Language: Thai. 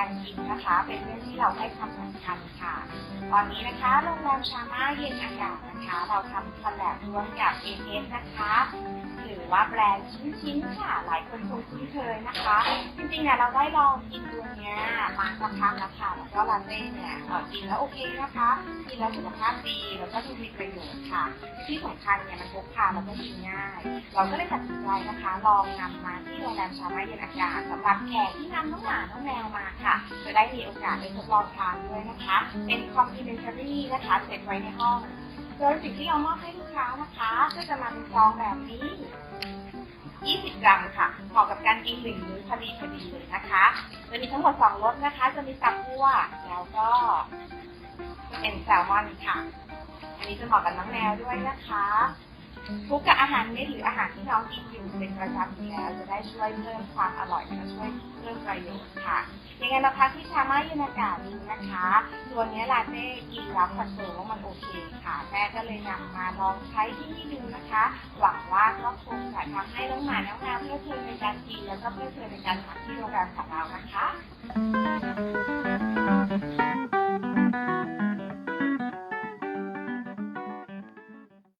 การกินนะคะ เป็นเรื่องที่เราให้ความสำคัญค่ะ ตอนนี้นะคะโรงแรมชาม่าเย็นอากาศนะคะ เราทำคอลแลบร่วมกับเอเนะคะหรือว่าแบรนด์ชิ้นๆค่ะ หลายคนคงคุ้นเคยนะคะ จริงๆเนี่ยเราได้ลองกินตัวเนี้ย มาสักพักแล้วค่ะแล้วก็ลาเต้เนี่ยกินแล้วโอเคนะคะกินแล้วสุขภาพดีแล้วก็ดูมีประโยชน์ค่ะ ที่สำคัญเนี่ยมันพกพาแล้วก็กินง่าย เราก็เลยตัดสินใจนะคะลองนำมาที่โรงแรมชาม่าเย็นอากาศสำหรับแขกที่นำน้องหมาน้องแมวมาค่ะ จะได้มีโอกาสได้ทดลองทานด้วยนะคะ เป็น complimentary นะคะเสร็จไว้ในห้องโดยสิ่งที่เรามอบให้ลูกค้านะคะ ก็จะมาเป็นซองแบบนี้ 20 กรัมค่ะ กับการกินหนึ่งมื้อพอดีพอดีเลยนะคะจะมีทั้งหมดสองรสนะคะ จะมีตับวัวแล้วก็เป็นแซลมอนค่ะ อันนี้จะเหมาะกับน้องแมวด้วยนะคะคุกกับอาหารเม็ดหรืออาหารที่น้องกินอยู่เป็นประจำอยู่แล้วจะได้ช่วยเพิ่มความอร่อยและช่วยเพิ่มประโยชน์ค่ะ ยังไงมาพักที่ชาม่ายูนากานี้นะคะ ตัวนี้ลาเต้กินแล้วคอนเฟิร์มว่ามันโอเคค่ะแม่ก็เลยนำมาลองใช้ที่นี่ดูนะคะ หวังว่าก็คงจะทำให้น้องหมาน้องแมวเพื่อเพลินในการกินแล้วก็เพื่อเพลินในการพักที่โรงแรมของเรานะคะ